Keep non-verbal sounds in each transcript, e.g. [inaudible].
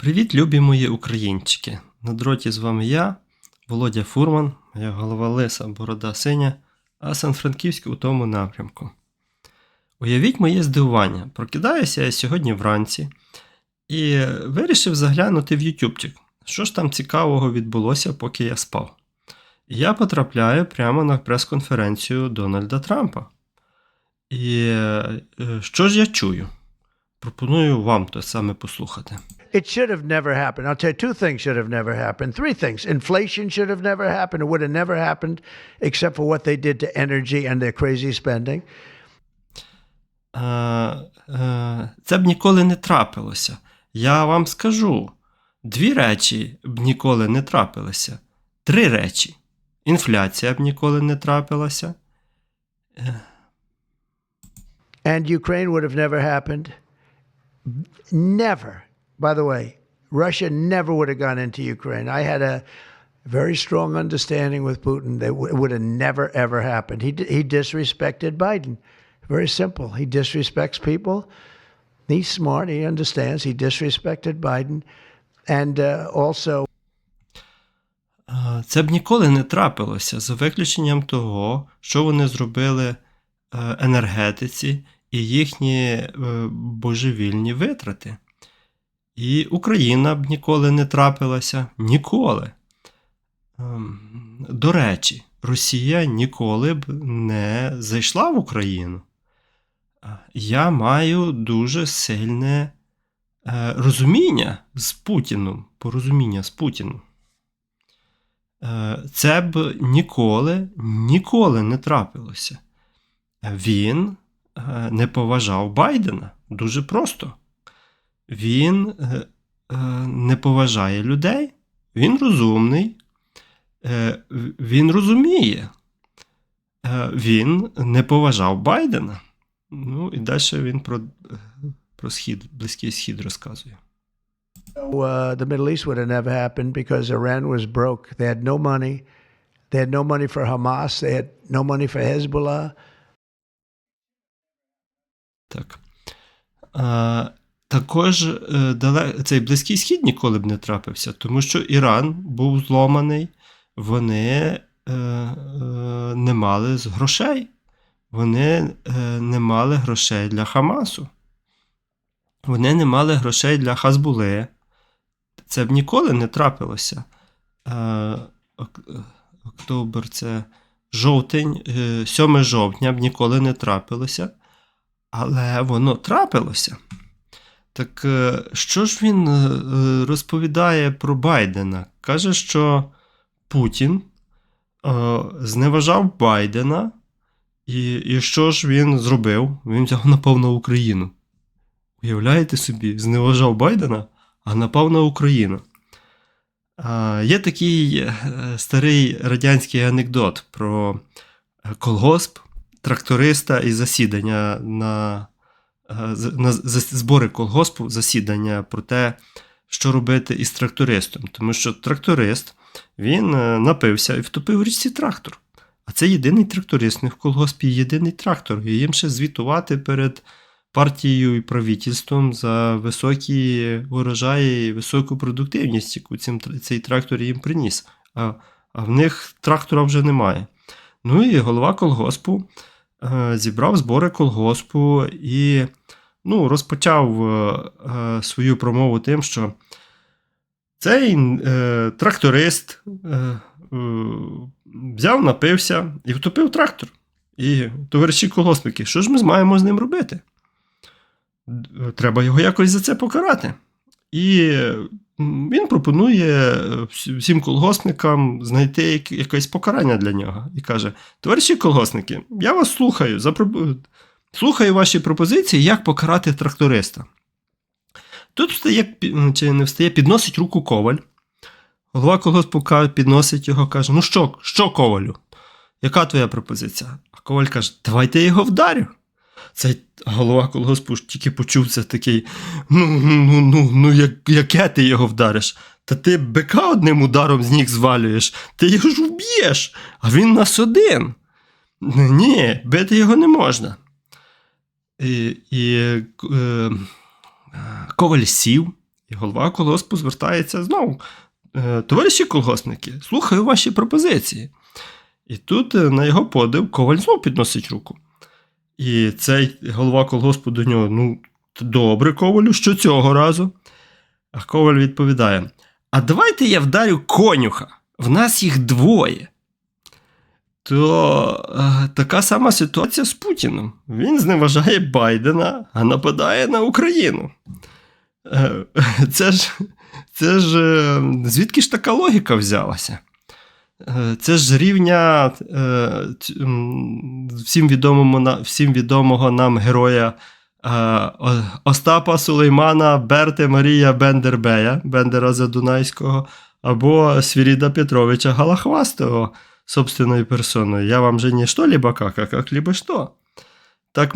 Привіт, любі мої українчики! На дроті з вами я, Володя Фурман, моя голова лиса, борода синя, а Сан-Франківськ у тому напрямку. Уявіть моє здивування. Прокидаюся я сьогодні вранці і вирішив заглянути в Ютубчик, що ж там цікавого відбулося, поки я спав. Я потрапляю прямо на прес-конференцію Дональда Трампа. І е, що ж я чую? Пропоную вам те саме послухати. It should have never happened. I'll tell you two things should have never happened. Three things. Inflation should have never happened. It would have never happened except for what they did to energy and their crazy spending. Е, е, це б ніколи не трапилося. Я вам скажу: дві речі б ніколи не трапилися. Три речі. Інфляція б ніколи не трапилася. And Ukraine would have never happened. Never. By the way, Russia never would have gone into Ukraine. I had a very strong understanding with Putin that it would have never, ever happened. He, he disrespected Biden. Very simple. He disrespects people. He's smart. He understands. He disrespected Biden. And uh, also, Е, Це б ніколи не трапилося за виключенням того, що вони зробили е, енергетиці і їхні е, божевільні витрати. І Україна б ніколи не трапилася. Ніколи. Ем, До речі, Росія ніколи б не зайшла в Україну. Е, Я маю дуже сильне е, розуміння з Путіном, порозуміння з Путіном. Е, Це б ніколи, ніколи не трапилося. Він не поважав Байдена. Дуже просто. Він е, е, не поважає людей, він розумний, е, він розуміє. Е, Він не поважав Байдена. Ну і далі він про, е, про схід, Близький Схід розказує. uh, the Middle East would have never happened because Iran was broke. They had no money. They had no money for Hamas. They had no money for Hezbollah. Так. А, також е, цей Близький Схід ніколи б не трапився, тому що Іран був зломаний, вони е, е, не мали грошей. Вони не мали грошей для Хамасу. Вони не мали грошей для Хазбули. Це б ніколи не трапилося. Ок- Октобер це жовтень, е, 7 жовтня б ніколи не трапилося. Але воно трапилося. Так е, що ж він е, е, розповідає про Байдена? Каже, що Путін зневажав Байдена, і, і що ж він зробив? Він взяв напав на Україну. Уявляєте собі, зневажав Байдена, а напав на Україну. Є такий старий радянський анекдот про колгосп, тракториста і засідання на, на збори колгоспу, засідання про те, що робити із трактористом. Тому що тракторист він е, напився і втопив в річці трактор. А це єдиний тракторист, не в колгоспі єдиний трактор. І їм ще звітувати перед партією і правительством за високі урожаї і високу продуктивність, яку цей трактор їм приніс. А, а в них трактора вже немає. Ну і голова колгоспу е, зібрав збори колгоспу і ну, розпочав е, е, свою промову тим, що цей е, тракторист е, е, взяв, напився і втопив трактор. І товариші колгоспники, що ж ми маємо з ним робити? Треба його якось за це покарати. І він пропонує е, всім колгоспникам знайти якесь покарання для нього. І каже: Товариші колгоспники, я вас слухаю, запро- слухаю ваші пропозиції, як покарати тракториста. Тут встає, чи не встає, підносить руку коваль. Голова колгоспу підносить його, каже: Ну що, що ковалю? Яка твоя пропозиція? А коваль каже: Давайте я його вдарю. Цей голова колгоспу ж тільки почув це такий: ну, ну, ну, ну, як, яке ти його вдариш? Та ти бика одним ударом з ніг звалюєш, ти його ж вб'єш, а він нас один. Ні, бити його не можна. І, і е, Коваль сів І голова колгоспу звертається знову. «Е, Товариші колгоспники, слухаю ваші пропозиції. І тут е, на його подив коваль знов підносить руку. І цей голова колгоспу до нього: ну, добре, ковалю, що цього разу? А коваль відповідає: А давайте я вдарю конюха. В нас їх двоє. То е, така сама ситуація з Путіном. Він зневажає Байдена, а нападає на Україну. Е, [laughs] це ж, це ж е, звідки ж така логіка взялася? Е, Це ж рівня е, всім, відомому, всім відомого нам героя е, Остапа Сулеймана Берте Марія Бендербея, Бендера Задунайського, або Свіріда Петровича Галахвастого собственною персоною. Я вам же не що либо как, а как що. Так,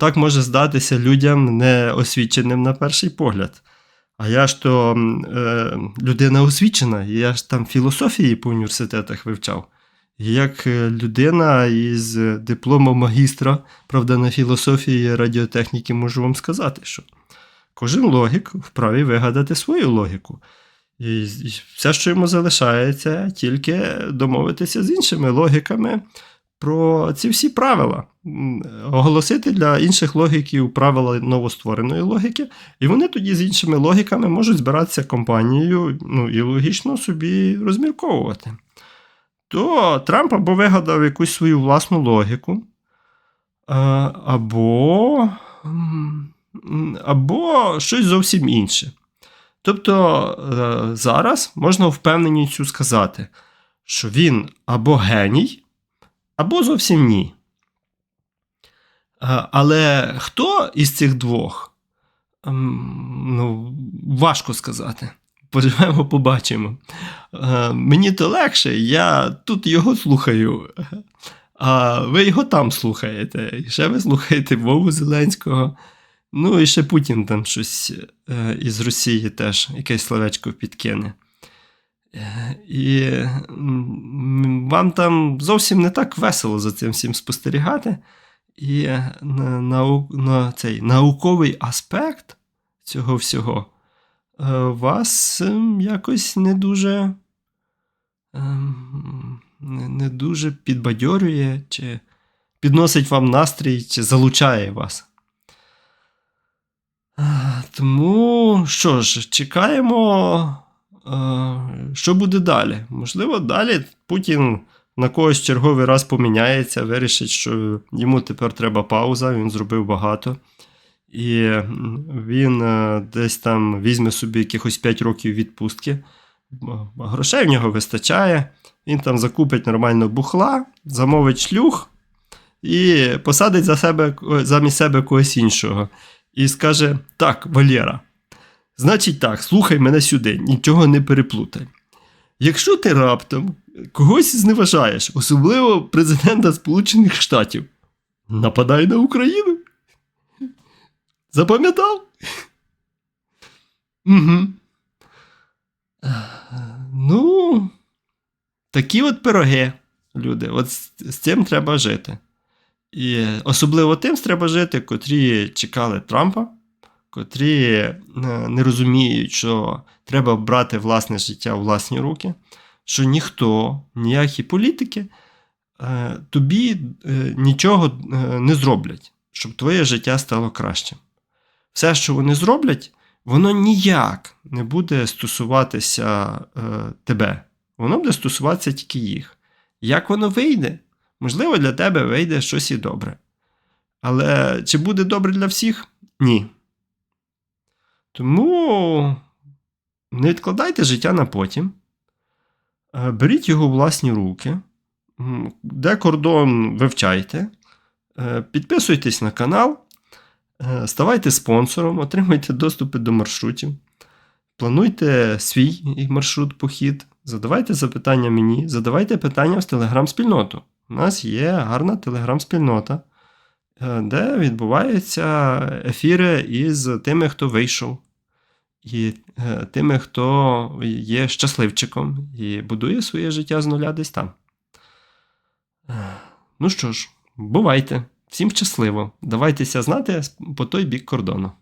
так може здатися людям неосвіченим на перший погляд. А я ж то е, людина освічена, я ж там філософії по університетах вивчав. І як е, людина із е, дипломом магістра, правда, на філософії радіотехніки можу вам сказати, що кожен логік вправі вигадати свою логіку. І, і все, що йому залишається, тільки домовитися з іншими логіками про ці всі правила, оголосити для інших логіків правила новоствореної логіки, і вони тоді з іншими логіками можуть збиратися компанією ну, і логічно собі розмірковувати. То Трамп або вигадав якусь свою власну логіку, або, або щось зовсім інше. Тобто е, зараз можна впевненістю сказати, що він або геній, або зовсім ні. Е, Але хто із цих двох? Ем, Ну, важко сказати. Поживемо, побачимо. Е, Мені то легше, я тут його слухаю, а ви його там слухаєте. І ще ви слухаєте Вову Зеленського. Ну, і ще Путін там щось е, із Росії теж якесь словечко підкине. І вам там зовсім не так весело за цим всім спостерігати. І на, нау, на цей науковий аспект цього всього е, вас ем, якось не дуже, ем, не, дуже підбадьорює, чи підносить вам настрій, чи залучає вас. Е, Тому що ж, чекаємо, що буде далі. Можливо, далі Путін на когось черговий раз поміняється, вирішить, що йому тепер треба пауза, він зробив багато. І він е, десь там візьме собі якихось 5 років відпустки. Грошей в нього вистачає. Він там закупить нормально бухла, замовить шлюх і посадить за себе, замість себе когось іншого. І скаже: Так, Валєра, значить так, слухай мене сюди, нічого не переплутай. Якщо ти раптом когось зневажаєш, особливо президента Сполучених Штатів, нападай на Україну. Запам'ятав? Угу. Ну, такі от пироги, люди. От з, з цим треба жити. І особливо тим треба жити, котрі чекали Трампа, котрі е, не розуміють, що треба брати власне життя у власні руки, що ніхто, ніякі політики е, тобі е, нічого не зроблять, щоб твоє життя стало кращим. Все, що вони зроблять, воно ніяк не буде стосуватися тебе. Воно буде стосуватися тільки їх. Як воно вийде? Можливо, для тебе вийде щось і добре. Але чи буде добре для всіх? Ні. Тому не відкладайте життя на потім. Е, Беріть його у власні руки. Де кордон вивчайте. Е, Підписуйтесь на канал. Е, Ставайте спонсором, отримуйте доступи до маршрутів. Плануйте свій маршрут похід. Задавайте запитання мені, задавайте питання в телеграм-спільноту. У нас є гарна телеграм-спільнота, де відбуваються ефіри із тими, хто вийшов, і е, тими, хто є щасливчиком і будує своє життя з нуля десь там. Е, Ну що ж, бувайте. Всім щасливо. Давайтеся знати по той бік кордону.